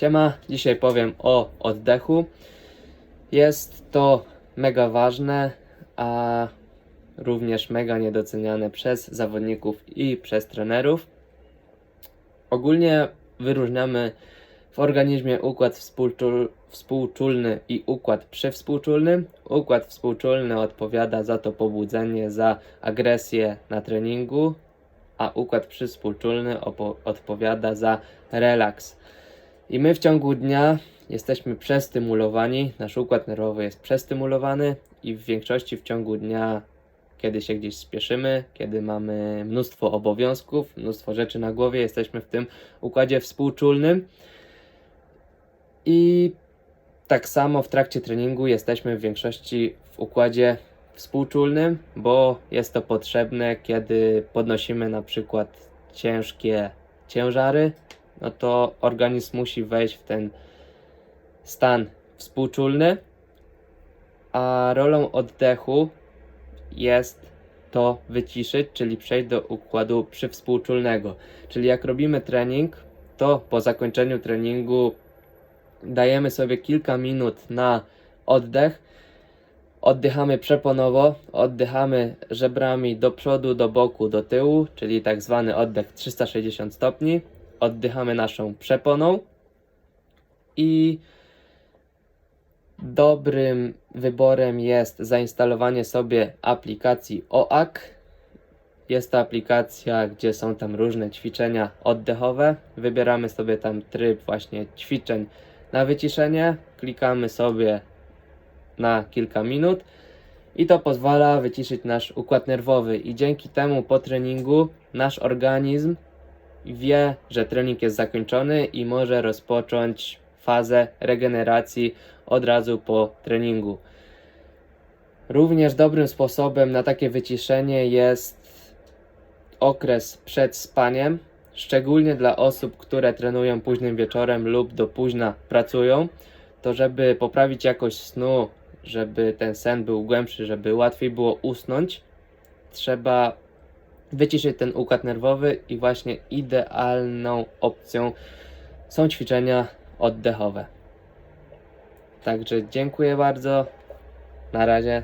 Siema, dzisiaj powiem o oddechu. Jest to mega ważne, a również mega niedoceniane przez zawodników i przez trenerów. Ogólnie wyróżniamy w organizmie układ współczul, współczulny i układ przywspółczulny. Układ współczulny odpowiada za to pobudzenie, za agresję na treningu, a układ przywspółczulny odpowiada za relaks. I my w ciągu dnia jesteśmy przestymulowani, nasz układ nerwowy jest przestymulowany i w większości w ciągu dnia, kiedy się gdzieś spieszymy, kiedy mamy mnóstwo obowiązków, mnóstwo rzeczy na głowie, jesteśmy w tym układzie współczulnym. I tak samo w trakcie treningu jesteśmy w większości w układzie współczulnym, bo jest to potrzebne, kiedy podnosimy na przykład ciężkie ciężary, no to organizm musi wejść w ten stan współczulny, a rolą oddechu jest to wyciszyć, czyli przejść do układu przywspółczulnego. Czyli jak robimy trening, to po zakończeniu treningu dajemy sobie kilka minut na oddech. Oddychamy przeponowo, oddychamy żebrami do przodu, do boku, do tyłu, czyli tak zwany oddech 360 stopni. Oddychamy naszą przeponą i dobrym wyborem jest zainstalowanie sobie aplikacji OAK. Jest to aplikacja, gdzie są tam różne ćwiczenia oddechowe. Wybieramy sobie tam tryb właśnie ćwiczeń na wyciszenie. Klikamy sobie na kilka minut i to pozwala wyciszyć nasz układ nerwowy i dzięki temu po treningu nasz organizm wie, że trening jest zakończony i może rozpocząć fazę regeneracji od razu po treningu. Również dobrym sposobem na takie wyciszenie jest okres przed spaniem, szczególnie dla osób, które trenują późnym wieczorem lub do późna pracują, to żeby poprawić jakość snu, żeby ten sen był głębszy, żeby łatwiej było usnąć, trzeba wyciszyć ten układ nerwowy i właśnie idealną opcją są ćwiczenia oddechowe. Także dziękuję bardzo. Na razie.